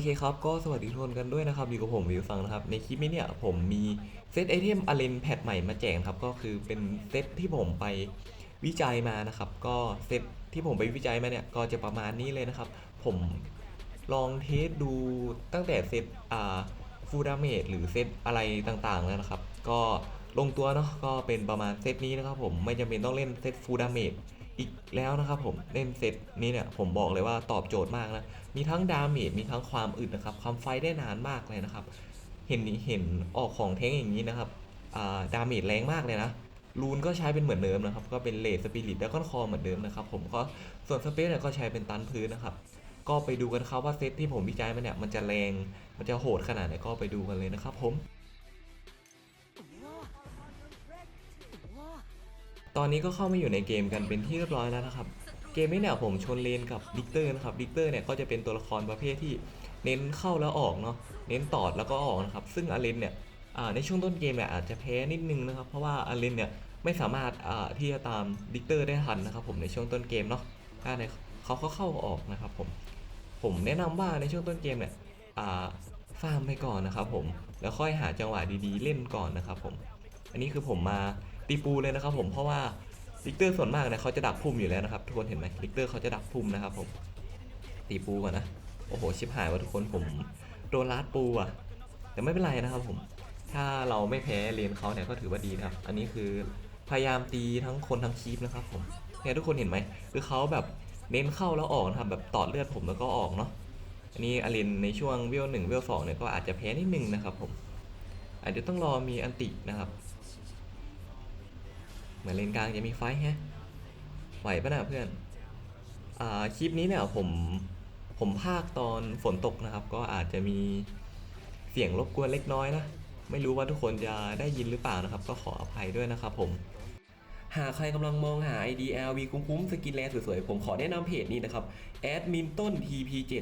เคครับก็สวัสดีทุกคนกันด้วยนะครับอยู่กับผมวิวฟังนะครับในคลิปนี้เนี่ยผมมีเซตไอเทมอเลนแพทใหม่มาแจกครับก็คือเป็นเซตที่ผมไปวิจัยมานะครับ ก็เซตที่ผมไปวิจัยมาเนี่ยก็จะประมาณนี้เลยนะครับ ผมลองเทสดูตั้งแต่เซตอ่าฟูดาเมจหรือเซตอะไรต่างๆแล้วนะครับ ก็ลงตัวเนาะก็เป็นประมาณเซตนี้นะครับผมไม่จำเป็นต้องเล่นเซตฟูดาเมจ อีกแล้วนะครับผมเล่นเซตนี้เนี่ยผมบอกเลยว่าตอบโจทย์มากนะ มีทั้งดาเมจมีทั้งความอึดนะครับความไฟได้นานมากเลยนะครับ เห็นเห็นออกของแท้งอย่างนี้นะครับอ่าดาเมจแรงมากเลยนะรูนก็ใช้เป็นเหมือนเดิมนะครับ ก็เป็นเลสสปิริตแล้วก็คอเหมือนเดิมนะครับ ผมก็ส่วนสเปซเนี่ยก็ใช้เป็นตันพื้นนะครับ ก็ไปดูกันครับว่าเซตที่ผมวิจัยมาเนี่ยมันจะแรงมันจะโหดขนาดไหนก็ไปดูกันเลยนะครับผม ตอนนี้ก็เข้ามาอยู่ในเกมกันเป็นที่เรียบร้อยแล้วนะครับ เกมนี้เนี่ยผมชนเลนกับดิกเตอร์นะครับดิกเตอร์เนี่ยก็จะเป็นตัวละครประเภทที่เน้นเข้าแล้วออกเนาะ เน้นตอดแล้วก็ออกนะครับ ซึ่งอาเลนเนี่ยในช่วงต้นเกมเนี่ยอาจจะแพ้นิดนึงนะครับ เพราะว่าอาเลนเนี่ยไม่สามารถที่จะตามดิกเตอร์ได้ทันนะครับผมในช่วงต้นเกมเนาะถ้าในเขาเข้าออกนะครับผม ผมแนะนำว่าในช่วงต้นเกมเนี่ยฟาร์มไปก่อนนะครับผม แล้วค่อยหาจังหวะดีๆ เล่นก่อนนะครับผม อันนี้คือผมมา ตีปูเลยนะครับผมเพราะว่าลิกเตอร์ส่วนมากเนี่ยเขาจะดักพุ่มอยู่แล้วนะครับทุกคนเห็นไหมลิกเตอร์เขาจะดักพุ่มนะครับผมตีปูก่อนนะโอ้โหชิบหายว่ะทุกคนผมโดนลาดปูอะ แต่ไม่เป็นไรนะครับผม ถ้าเราไม่แพ้เลนเขาเนี่ยก็ถือว่าดีนะครับ อันนี้คือพยายามตีทั้งคนทั้งคีปนะครับผมเนี่ยทุกคนเห็นไหมคือเขาแบบเน้นเข้าแล้วออกนะครับแบบตอดเลือดผมแล้วก็ออกเนาะอันนี้อลินในช่วงเวลหนึ่งเวลสองเนี่ยก็อาจจะแพ้นิดนึงนะครับผมอาจจะต้องรอมีอันตินะครับ เหมือนเลนกลางจะมีไฟแฮะไหวปะนะเพื่อนอ่าคลิปนี้เนี่ยผมผมภาคตอนฝนตกนะครับ ก็อาจจะมีเสียงรบกวนเล็กน้อยนะไม่รู้ว่าทุกคนจะได้ยินหรือเปล่านะครับ ก็ขออภัยด้วยนะครับผม หากใครกำลังมองหา IDLV คุ้มๆสกินแลสวยๆ ผมขอแนะนำเพจนี้นะครับแอดมินต้น TP7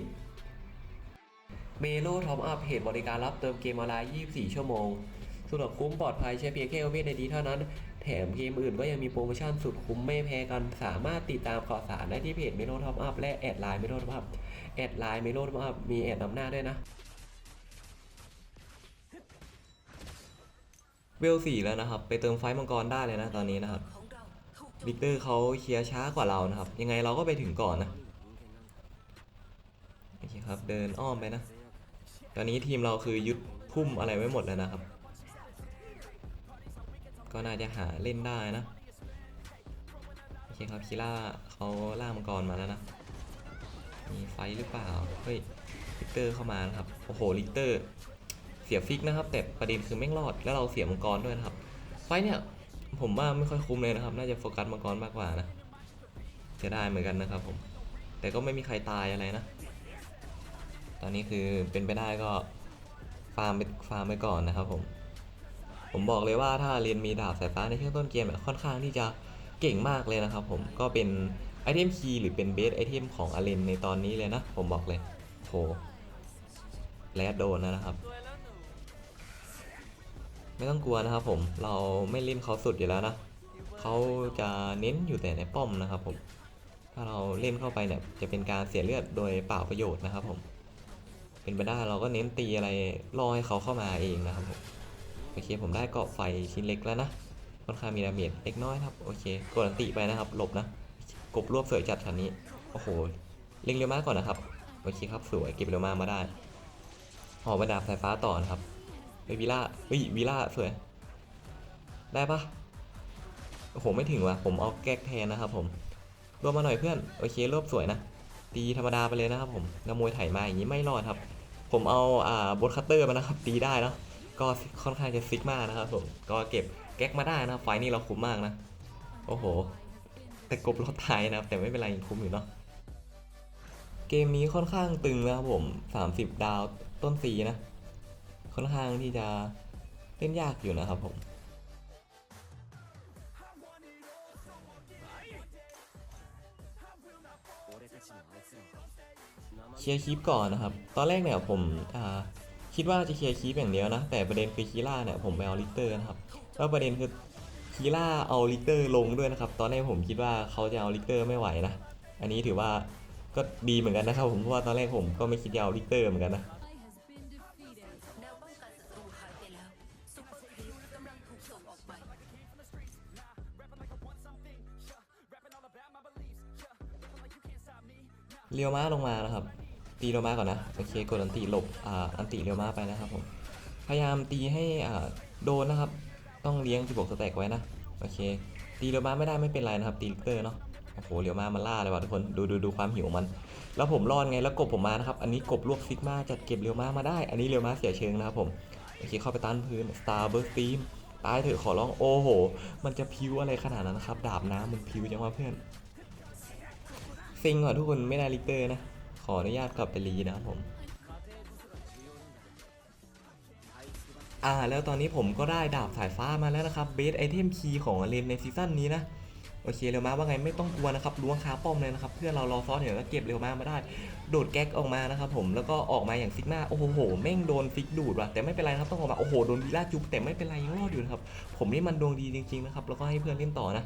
เมโลท็อปอัพเพจบริการรับเติมเกมออนไลน์ 24 ชั่วโมง สะดวกคุ้มปลอดภัยใช้เพียงแค่โอเ n ในดีเท่านั้น แถมเกมอื่นก็ยังมีโปรโมชั่นสุดคุ้มไม่แพ้กัน สามารถติดตามข่าวสารได้ที่เพจเมโลท็อปอัพและแอดไลน์เมโลท็อปอัพแอดไลน์เมโลท็อปอัพมีแอดนำหน้าด้วยนะเวลสี่แล้วนะครับ ไปเติมไฟมังกรได้เลยนะตอนนี้นะครับวิกเตอร์เขาเคลียร์ช้ากว่าเรานะครับ ยังไงเราก็ไปถึงก่อนนะโอเคครับเดินอ้อมไปนะ ตอนนี้ทีมเราคือยึดพุ่มอะไรไว้หมดแล้วนะครับ ก็น่าจะหาเล่นได้นะโอเคครับคิล่าเขาล่ามังกรมาแล้วนะมีไฟหรือเปล่าเฮ้ยลิเตอร์เข้ามานะครับโอ้โหลิเตอร์เสียฟิกนะครับ แต่ประเด็นคือแม่งรอดแล้วเราเสียมังกรด้วยนะครับ ไฟเนี่ยผมว่าไม่ค่อยคุ้มเลยนะครับ น่าจะโฟกัสมังกรมากกว่านะจะได้เหมือนกันนะครับผมแต่ก็ไม่มีใครตายอะไรนะ ตอนนี้คือเป็นไปได้ก็ฟาร์มไปฟาร์มไปก่อนนะครับผม ผมบอกเลยว่าถ้าเรียนมีดาบสายฟ้าในช่วงต้นเกมเนี่ยค่อนข้างที่จะเก่งมากเลยนะครับผมก็เป็นไอเทมคีย์หรือเป็นเบสไอเทมของอาเลนในตอนนี้เลยนะ ผมบอกเลยโถแลดโดนนะครับ ไม่ต้องกลัวนะครับผมเราไม่เล่นเขาสุดอยู่แล้วนะเขาจะเน้นอยู่แต่ในป้อมนะครับผมถ้าเราเล่นเข้าไปเนี่ยจะเป็นการเสียเลือดโดยเปล่าประโยชน์นะครับผม เป็นไปได้เราก็เน้นตีอะไรรอให้เขาเข้ามาเองนะครับผม โอเคผมได้เกาะไฟชิ้นเล็กแล้วนะค่อนข้างมีดาเมจเล็กน้อยครับโอเคกดอันติไปนะครับหลบนะกบรวบสวยจัดชันนี้โอ้โหเล็งเร็วมากก่อนนะครับโอเคครับสวยเก็บเร็วมากมาได้หอมาดาบสายฟ้าต่อนะครับเฮ้ยวิล่าเฮ้ยวิล่าสวยได้ปะโอ้โหไม่ถึงว่ะผมเอาแก๊กแทนนะครับ ผมรวมมาหน่อยเพื่อนโอเครวบสวยนะตีธรรมดาไปเลยนะครับผมนำมยไถมาอย่างนี้ไม่รอดครับ ผมเอาอ่าบทคัตเตอร์มานะครับตีได้เนอะ ก็ค่อนข้างจะซิกมากนะครับผมก็เก็บแก๊กมาได้นะไฟนี้เราคุ้มมากนะ โอ้โห แต่กบรถไทยนะครับแต่ไม่เป็นไรยังคุ้มอยู่เนาะเกมนี้ค่อนข้างตึงนะครับผม 30 ดาวต้นสีนะ ค่อนข้างที่จะเล่นยากอยู่นะครับผมเคลียร์คลิปก่อนนะครับ ตอนแรกเนี่ยผมอ่า คิดว่าจะเคลียร์คลิปอย่างเดียวนะ แต่ประเด็นคือคีล่าเนี่ยผมไปเอาลิเตอร์นะครับแล้วประเด็นคือคีล่าเอาลิเตอร์ลงด้วยนะครับ ตอนแรกผมคิดว่าเขาจะเอาลิเตอร์ไม่ไหวนะอันนี้ถือว่าก็ดีเหมือนกันนะครับ ผมเพราะว่าตอนแรกผมก็ไม่คิดจะเอาลิเตอร์เหมือนกันนะเปอร์ครีปกำลังถูกส่งออกไปเรียวม้าลงมานะครับ ตีเรียวมาก่อนนะโอเคกดอันติหลบอ่าอันติเรียวมาไปนะครับผมพยายามตีให้อ่าโดนนะครับ ต้องเลี้ยง16สแต็กไว้นะโอเค ตีเรียวมาไม่ได้ไม่เป็นไรนะครับตีลิเตอร์เนาะโอ้โหเรียวมามันล่าเลยว่ะทุกคนดูดูดูความหิวมัน แล้วผมรอดไงแล้วกบผมมานะครับอันนี้กบลวกซิกมาจัดเก็บเรียวมามาได้ อันนี้เรียวมาเสียเชิงนะครับผมโอเคเข้าไปต้านพื้น Star Burst Team ตายเถอะขอร้องโอ้โห มันจะพิวอะไรขนาดนั้นนะครับ ดาบน้ำมันพิวจังวะเพื่อนซิงว่ะทุกคนไม่ได้ลิเตอร์นะ ออนุญาตกลับไปรีนะครับผม อ่าแล้วตอนนี้ผมก็ได้ดาบสายฟ้ามาแล้วนะครับเบสไอเทมคีย์ของเลนในซีซั่นนี้นะโอเคเร็วมาว่าไงไม่ต้องกลัวนะครับล้วงคาป้อมเลยนะครับเพื่อนเรารอซ้อนอยู่แล้วเก็บเร็วมามาได้ โดดแก๊กออกมานะครับผมแล้วก็ออกมาอย่างซิกมาโอ้โหแม่งโดนฟิกดูดว่ะแต่ไม่เป็นไรนะครับต้องออกมาโอ้โหโดนวีล่าจุบแต่ไม่เป็นไรยังรอดอยู่นะครับผมนี่มันดวงดีจริงๆนะครับแล้วก็ให้เพื่อนเล่นต่อนะ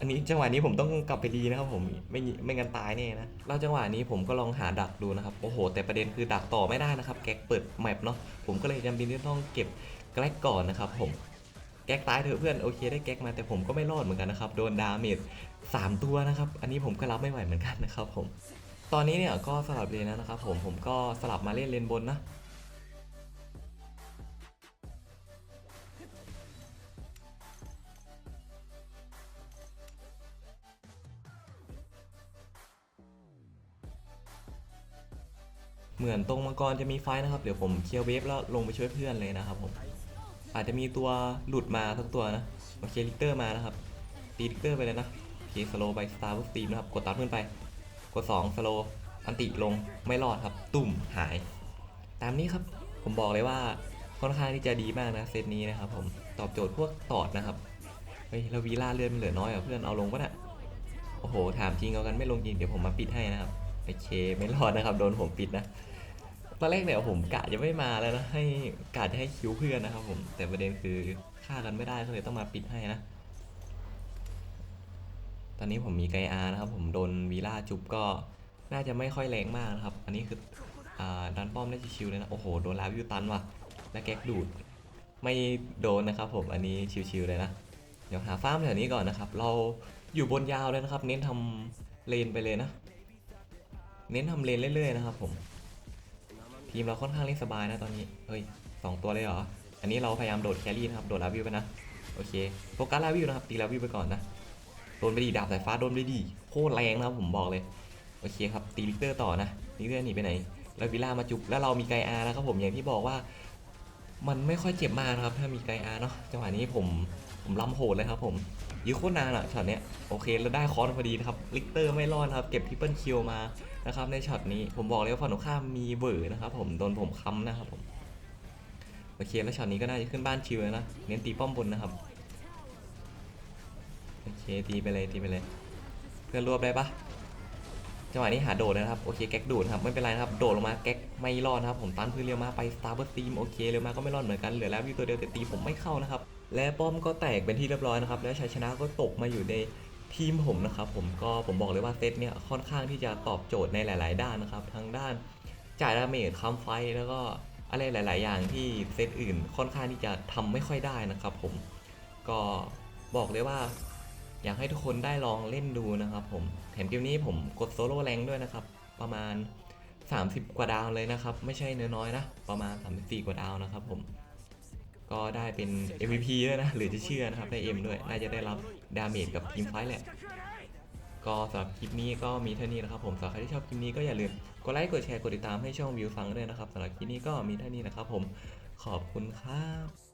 อันนี้จังหวะนี้ผมต้องกลับไปดีนะครับผมไม่ไม่งั้นตายแน่นะแล้วจังหวะนี้ผมก็ลองหาดักดูนะครับโอ้โห แต่ประเด็นคือดักต่อไม่ได้นะครับ แก๊กเปิดแมปเนาะผมก็เลยจำเป็นที่ต้องเก็บแก๊กก่อนนะครับ ผมแก๊กตายเถอะเพื่อนโอเคได้แก๊กมาแต่ผมก็ไม่รอดเหมือนกันนะครับโดนดาเมจสามตัวนะครับ อันนี้ผมก็รับไม่ไหวเหมือนกันนะครับ ผม ตอนนี้เนี่ยก็สลับเลนแล้วนะครับ ผมผมก็สลับมาเล่นเลนบนนะ เหมือนตรงมังกรจะมีไฟนะครับเดี๋ยวผมเคลียร์เวฟแล้วลงไปช่วยเพื่อนเลยนะครับผมอาจจะมีตัวหลุดมาทั้งตัวนะโอเคลิกเตอร์มานะครับตีลิกเตอร์ไปเลยนะโอเคสโลไปสตาร์บุสตีมนะครับกดตัดขึ้นไป กด 2 สโลอันติลงไม่รอดครับ ตุ่มหาย ตามนี้ครับผมบอกเลยว่าค่อนข้างที่จะดีมากนะเซตนี้นะครับผมตอบโจทย์พวกตอดนะครับเฮ้ยแล้ววีล่าเลือดมันเหลือน้อยอะเพื่อนเอาลงปะน่ะโอ้โหถามจริงเอากันไม่ลงจริงเดี๋ยวผมมาปิดให้นะครับโอเคไม่รอดนะครับโดนผมปิดนะ ตอนแรกเนี่ยผมกะจะไม่มาแล้วนะให้กะจะให้คิวเพื่อนนะครับผมแต่ประเด็นคือฆ่ากันไม่ได้ก็เลยต้องมาปิดให้นะ ตอนนี้ผมมีไกอาร์นะครับ ผมโดนวีล่าจุบก็น่าจะไม่ค่อยแรงมากนะครับ อันนี้คืออ่าดันป้อมได้ชิวๆเลยนะโอ้โหโดนลาวิวตันว่ะและแก๊กดูดไม่โดนนะครับ ผมอันนี้ชิวๆเลยนะเดี๋ยวหาฟาร์มแถวนี้ก่อนนะครับ เราอยู่บนยาวเลยนะครับ เน้นทำเลนไปเลยนะ เน้นทำเลนเรื่อยๆนะครับ ผม ทีมเราค่อนข้างเล่นสบายนะตอนนี้ เฮ้ยสองตัวเลยเหรอ อันนี้เราพยายามโดดแครี่นะครับ โดดลาวิวไปนะ โอเค โฟกัสลาวิวนะครับ ตีลาวิวไปก่อนนะ โดนไปดีดาบสายฟ้าโดนไปดี โคตรแรงนะครับผมบอกเลย โอเคครับ ตีลิกเตอร์ต่อนะ ลิกเตอร์หนีไปไหน แล้ววิลล่ามาจุบแล้วเรามีไกอาร์นะครับผม อย่างที่บอกว่า มันไม่ค่อยเจ็บมากนะครับ ถ้ามีไกอาร์เนาะจังหวะนี้ผมผมล้ำโหดเลยครับผมยื้อโคตรนานอะช็อตเนี้ยโอเคแล้วได้คอนพอดีนะครับลิกเตอร์ไม่รอดนะครับ เก็บทริปเปิลคิวมานะครับในช็อตนี้ผมบอกเลยว่าฝั่งตรงข้ามมีเบอร์นะครับผมโดนผมค้ำนะครับผมโอเคแล้วช็อตนี้ก็น่าจะขึ้นบ้านชิวแล้วนะเน้นตีป้อมบนนะครับโอเคตีไปเลยตีไปเลย เพื่อนรวบได้ปะ จังหวะนี้หาโดดนะครับโอเคแก๊กดูดครับไม่เป็นไรนะครับโดดลงมาแก๊กไม่รอดนะครับผมตันพื้นเร็วมาไปสตาร์เบิร์ตีมโอเคเร็วมาก็ไม่รอดเหมือนกันเหลือแล้ววิวตัวเดียวแต่ตีผมไม่เข้านะครับและป้อมก็แตกเป็นที่เรียบร้อยนะครับและชัยชนะก็ตกมาอยู่ในทีมผมนะครับผมก็ผมบอกเลยว่าเซตเนี่ยค่อนข้างที่จะตอบโจทย์ในหลาย ๆ ด้านนะครับทั้งด้านจ่ายดาเมจคำไฟแล้วก็อะไรหลาย ๆ อย่างที่เซตอื่นค่อนข้างที่จะทำไม่ค่อยได้นะครับผมก็บอกเลยว่า อยากให้ทุกคนได้ลองเล่นดูนะครับผมแถมเกมนี้ผมกดโซโล่แรงด้วยนะครับ ประมาณ 30 กว่าดาวเลยนะครับ ไม่ใช่น้อยๆนะ ประมาณ 34 กว่าดาวนะครับผม ก็ได้เป็น MVP ด้วยนะ หรือจะเชื่อนะครับได้ M ด้วย น่าจะได้รับดาเมจกับทีมไฟท์แหละ ก็สำหรับคลิปนี้ก็มีเท่านี้นะครับผมสำหรับใครที่ชอบคลิปนี้ก็อย่าลืมกดไลค์กดแชร์กดติดตามให้ช่องวิวฟังด้วยนะครับสำหรับคลิปนี้ก็มีเท่านี้นะครับผมขอบคุณครับ